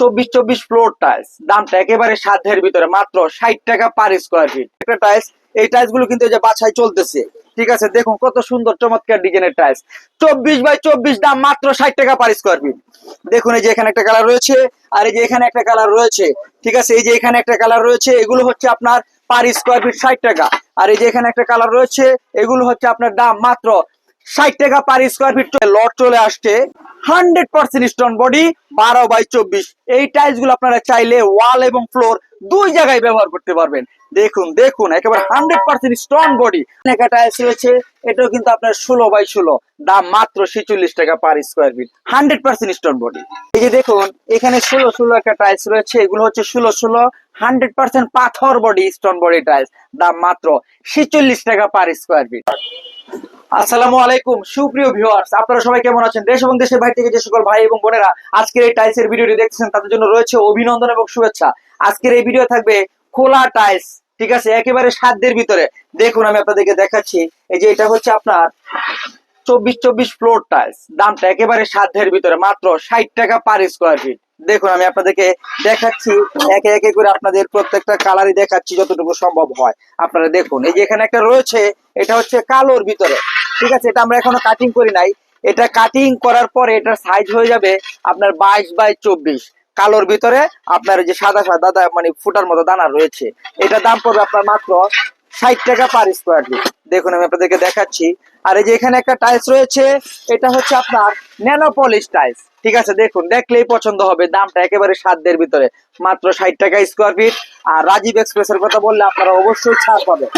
চব্বিশ চব্বিশ floor tiles দামটা একেবারে সাধ্যের ভিতরে, মাত্র ষাট টাকা পার স্কোয়ার ফিট একটা টাইলস এই টাইলসগুলো কিন্তু বাছাই চলতেছে। ঠিক আছে, দেখুন কত সুন্দর চমৎকার ডিজাইনের টাইলস চব্বিশ বাই চব্বিশ দাম মাত্র ষাট টাকা পার স্কোয়ার ফিট দেখুন এই যে এখানে একটা কালার রয়েছে, আর এই যে এখানে একটা কালার রয়েছে। ঠিক আছে, এই যে এখানে একটা কালার রয়েছে, এগুলো হচ্ছে আপনার পার স্কোয়ার ফিট ষাট টাকা। আর এই যে এখানে একটা কালার রয়েছে, এগুলো হচ্ছে আপনার দাম মাত্র ষাট টাকা পার স্কোয়ার ফিট লট চলে আসছে। হান্ড্রেড পার্সেন্ট স্টোন বডি বারো বাই চব্বিশ। এই টাইলসগুলো আপনারা চাইলে ওয়াল এবং ফ্লোর দুই জায়গায় ব্যবহার করতে পারবেন। দেখুন দেখুন, একেবারে হান্ড্রেড পার্সেন্ট স্ট্রং বডি একটা টাইলস রয়েছে এটাও কিন্তু আপনার ষোলো বাই ষোলো। দাম মাত্র ছেচল্লিশ টাকা per square feet hundred percent stone body এই যে দেখুন, এখানে ষোলো ষোলো একটা টাইলস রয়েছে, এগুলো হচ্ছে ষোলো ষোলো হান্ড্রেড পার্সেন্ট পাথর বডি স্টোন বডি টাইলস দাম মাত্র ছেচল্লিশ টাকা পার স্কোয়ার ফিট আসসালামু আলাইকুম, সুপ্রিয় ভিউয়ার্স আপনারা সবাই কেমন আছেন? দেশ এবং দেশের বাইরে থেকে যে সকল ভাই এবং বোনেরা আজকের এই টাইলসের ভিডিওটি দেখছেন তাদের জন্য রয়েছে অভিনন্দন এবং শুভেচ্ছা। আজকের এই ভিডিও থাকবে খোলা টাইলস ঠিক আছে? একেবারে সাধ্যের ভিতরে। দেখুন, আমি আপনাদেরকে দেখাচ্ছি। এই যে এটা হচ্ছে আপনার চব্বিশ চব্বিশ ফ্লোর টাইলস দামটা একেবারে সাধ্যের ভিতরে। মাত্র ষাট টাকা পার স্কোয়ার ফিট দেখুন, আমি আপনাদেরকে দেখাচ্ছি। একে একে করে আপনাদের প্রত্যেকটা কালারই দেখাচ্ছি যতটুকু সম্ভব হয়। আপনারা দেখুন, এই যে এখানে একটা রয়েছে, এটা হচ্ছে কালোর ভিতরে। ঠিক আছে? এটা আমরা এখনও কাটিং করি নাই। এটা কাটিং করার পরে এটার সাইজ হয়ে যাবে আপনার বাইশ বাই চব্বিশ। কালোর ভিতরে আপনার যে সাদা সাদা মানে ফুটার মতো দানা রয়েছে। এটা দাম পড়বে আপনার মাত্র ষাট টাকা পার স্কোয়ার ফিট দেখুন, আমি আপনাদেরকে দেখাচ্ছি। আর এই যে এখানে একটা টাইলস রয়েছে, এটা হচ্ছে আপনার ন্যানো পলিশ টাইলস ঠিক আছে, দেখুন, দেখলেই পছন্দ হবে। দামটা একেবারে সাধ্যের ভিতরে। মাত্র ষাট টাকা স্কোয়ার ফিট আর রাজীব এক্সপ্রেসের কথা বললে আপনারা অবশ্যই ছাড় পাবেন।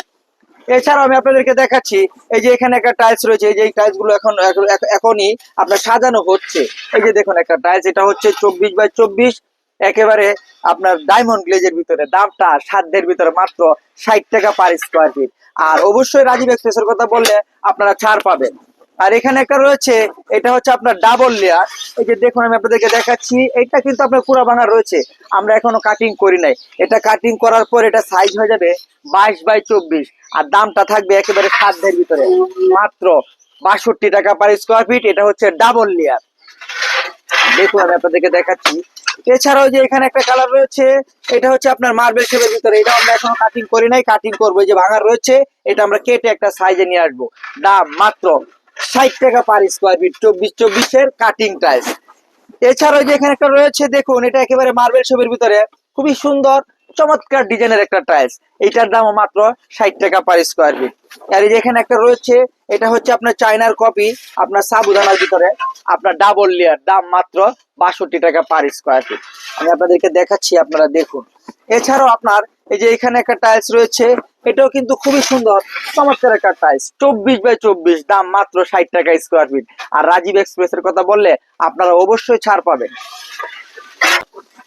এছাড়াও আমি আপনাদেরকে দেখাচ্ছি, এই যে এখানে একটা টাইলস রয়েছে, এই যে এই টাইলসগুলো এখন, এখন- এখন- এখনই আপনার সাজানো হচ্ছে। এই যে দেখুন একটা টাইলস এটা হচ্ছে চব্বিশ বাই চব্বিশ, একেবারে আপনার ডায়মন্ড গ্লেজের ভিতরে। দামটা সাধ্যের ভিতরে মাত্র ষাট টাকা পার স্কোয়ার ফিট আর অবশ্যই রাজীব এক্সপ্রেসের কথা বললে আপনারা ছাড় পাবেন। আর এখানে একটা রয়েছে, এটা হচ্ছে আপনার ডাবল লেয়ার এই যে দেখুন, আমি আপনাদেরকে দেখাচ্ছি, এটা কিন্তু আপনার পুরা ভাঙা রয়েছে। আমরা এখনও কাটিং করি নাই। এটা কাটিং করার পর এটা সাইজ হয়ে যাবে বাইশ বাই চব্বিশ। আর দামটা থাকবে একেবারে সাধ্যের ভিতরে। মাত্র বাষট্টি টাকা পার স্কোয়ার ফিট এটা হচ্ছে ডাবল লেয়ার দেখুন, আমি আপনাদেরকে দেখাচ্ছি। এছাড়াও যে এখানে একটা কালার রয়েছে, এটা হচ্ছে আপনার মার্বেল শেপের ভিতরে। এটা আমরা এখনও কাটিং করি নাই। কাটিং করব যে ভাঙা রয়েছে, এটা আমরা কেটে একটা সাইজে নিয়ে আসব। দাম মাত্র ষাট টাকা পার স্কোয়ার ফিট চব্বিশ, চব্বিশের কাটিং টাইলস এছাড়াও যে এখানে একটা রয়েছে, দেখুন, এটা একেবারে মার্বেল শপের ভিতরে। খুবই সুন্দর। চমৎকার ডিজাইনের একটা টাইলস এইটার দাম মাত্র ষাট টাকা পার স্কোয়ার ফিট আর এই যে এখানে একটা রয়েছে, এটা হচ্ছে আপনার চাইনার কপি আপনার সাবুদানার ভিতরে, আপনার ডাবল লেয়ার দাম মাত্র বাষট্টি টাকা পার স্কোয়ার ফিট আমি আপনাদেরকে দেখাচ্ছি, আপনারা দেখুন। এছাড়াও আপনার এই যে এখানে একটা টাইলস রয়েছে, এটাও কিন্তু খুবই সুন্দর, চমৎকার একটা টাইলস চব্বিশ বাই চব্বিশ, দাম মাত্র ষাট টাকা স্কোয়ার ফিট আর রাজীব এক্সপ্রেসের কথা বললে, আপনারা অবশ্যই ছাড় পাবেন।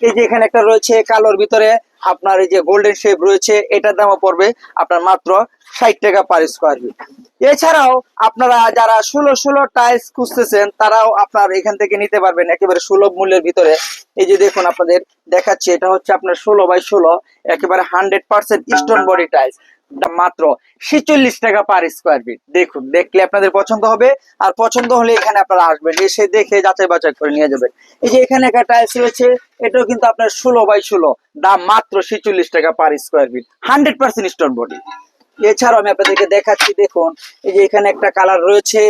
এই যে এখানে একটা রয়েছে কালোর ভিতরে আপনার এই যে গোল্ডেন শেপ রয়েছে, এটার দামও পড়বে আপনার মাত্র ষাট টাকা পার স্কোয়ার ফিট এছাড়াও আপনারা যারা ষোলো ষোলো টাইলস খুঁজতেছেন, তারাও আপনার এখান থেকে নিতে পারবেন একেবারে সুলভ মূল্যের ভিতরে। এই যে দেখুন আপনাদের দেখাচ্ছি, এটা হচ্ছে আপনার ষোলো বাই ষোলো, একেবারে hundred percent stone body tiles মাত্র ছেচল্লিশ টাকা পার স্কোয়ার ফিট দেখুন, দেখলে আপনাদের পছন্দ হবে, আর পছন্দ হলে এখানে আপনারা আসবেন, এসে দেখে যাচাই বাছাই করে নিয়ে যাবেন। এই যে এখানে একটা টাইলস রয়েছে, এটাও কিন্তু আপনার ষোলো বাই ষোলো, দাম মাত্র ছেচল্লিশ টাকা per square feet hundred percent stone body এছাড়াও আমি আপনাদেরকে দেখাচ্ছি, দেখুন, এই যে এখানে একটা কালার রয়েছে,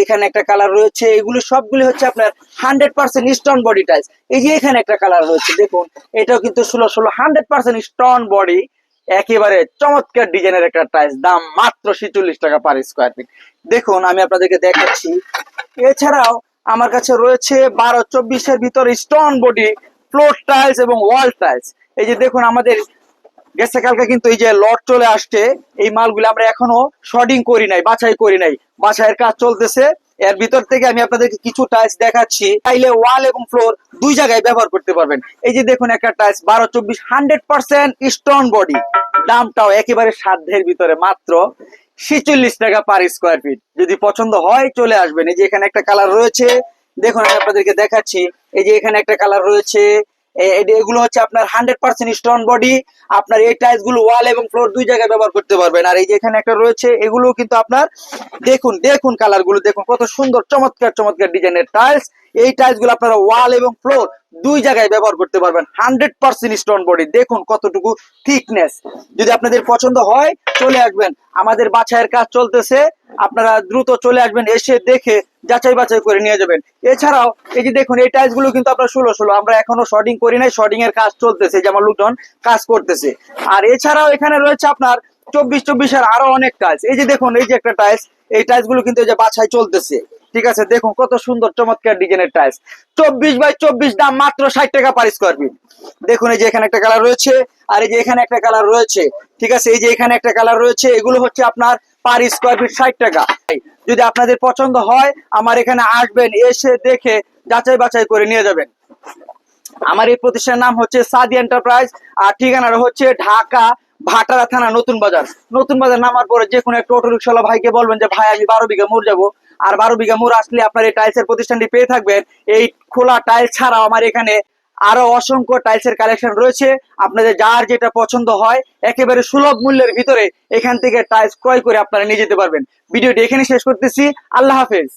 এখানে একটা কালার রয়েছে, এগুলো সবগুলি হচ্ছে আপনার hundred percent stone body tiles এই যে এখানে একটা কালার রয়েছে, দেখুন, এটাও কিন্তু ষোলো ষোলো হান্ড্রেড পার্সেন্ট স্টোন বডি একেবারে চমৎকার ডিজাইনের একটা টাইলস, দাম মাত্র ছেচল্লিশ টাকা পার স্কোয়ার ফিট দেখুন, আমি আপনাদেরকে দেখাচ্ছি। এছাড়াও আমার কাছে রয়েছে বারো চব্বিশের ভিতরে স্টোন বডি ফ্লোর টাইলস এবং ওয়াল টাইলস এই যে দেখুন, আমাদের গেছে কালকে কিন্তু এই যে লট চলে আসছে। এই মালগুলো আমরা এখনও শর্টিং করি নাই, বাছাই করি নাই। বাছাইয়ের কাজ চলতেছে। এর ভিতর থেকে আমি আপনাদেরকে কিছু টাইলস দেখাচ্ছি। চাইলে ওয়াল এবং ফ্লোর দুই জায়গায় ব্যবহার করতে পারবেন। এই যে দেখুন, একটা টাইলস বারো, চব্বিশ হান্ড্রেড পার্সেন্ট স্টোন বডি দামটাও একেবারে সাধ্যের ভিতরে মাত্র ছেচল্লিশ টাকা পার স্কোয়ার ফিট যদি পছন্দ হয়, চলে আসবেন। এই যে এখানে একটা কালার রয়েছে। দেখুন, আমি আপনাদেরকে দেখাচ্ছি। এই যে এখানে একটা কালার রয়েছে। এগুলো হচ্ছে আপনার হান্ড্রেড পার্সেন্ট স্টোন বডি আপনার এই টাইলসগুলো ওয়াল এবং ফ্লোর দুই জায়গায় ব্যবহার করতে পারবেন। আর এই যে এখানে একটা রয়েছে এগুলো কিন্তু আপনার, দেখুন দেখুন কালারগুলো, দেখুন কত সুন্দর, চমৎকার চমৎকার ডিজাইনের টাইলস এই টাইলসগুলো আপনারা ওয়াল এবং ফ্লোর দুই জায়গায় ব্যবহার করতে পারবেন। হান্ড্রেড পার্সেন্ট স্টোন বডি দেখুন কতটুকু থিকনেস যদি আপনাদের পছন্দ হয়, চলে আসবেন। আমাদের বাছাইয়ের কাজ চলতেছে। আপনারা দ্রুত চলে আসবেন, এসে দেখে যাচাই বাছাই করে নিয়ে যাবেন। এছাড়াও, এই যে দেখুন, এই টাইলসগুলো কিন্তু আপনার ষোলো ষোলো। আমরা এখনও শর্টিং করি নাই। শর্টিং এর কাজ চলতেছে, যে আমার লোকজন কাজ করতেছে। আর এছাড়াও এখানে রয়েছে আপনার চব্বিশ চব্বিশের আরও অনেক টাইলস এই যে দেখুন, এই যে একটা টাইলস এই টাইলসগুলো কিন্তু এই যে বাছাই চলতেছে। ঠিক আছে, দেখুন কত সুন্দর চমৎকার ডিজাইনের টাইলস চব্বিশ বাই চব্বিশ দাম মাত্র ষাট টাকা পার স্কোয়ার ফিট দেখুন এই যে এখানে একটা কালার রয়েছে, আর এই যে এখানে একটা কালার রয়েছে, ঠিক আছে, এই যে এখানে একটা কালার রয়েছে, এগুলো হচ্ছে আপনার পার স্কোয়ার ফিট ষাট টাকা। যদি আপনাদের পছন্দ হয়, আমার এখানে আসবেন, এসে দেখে যাচাই বাছাই করে নিয়ে যাবেন। আমার এই প্রতিষ্ঠানের নাম হচ্ছে সাদি এন্টারপ্রাইজ আর ঠিকানাটা হচ্ছে ঢাকা, ভাটারা থানা, নতুন বাজার। নতুন বাজার নামার পরে যে কোনো একটা অটো রিক্সাওয়ালা ভাইকে বলবেন যে, ভাই, আমি বারো বিঘা মোড় যাব। আর বারো বিঘা মোড় আসলে আপনার এই টাইলসের প্রতিষ্ঠানটি পেয়ে থাকবেন। এই খোলা টাইলস ছাড়াও আমার এখানে আরও অসংখ্য টাইলসের কালেকশন রয়েছে। আপনাদের যার যেটা পছন্দ হয়, একেবারে সুলভ মূল্যের ভিতরে এখান থেকে টাইলস ক্রয় করে আপনারা নিয়ে যেতে পারবেন। ভিডিওটি এখানে শেষ করতেছি। আল্লাহ হাফেজ।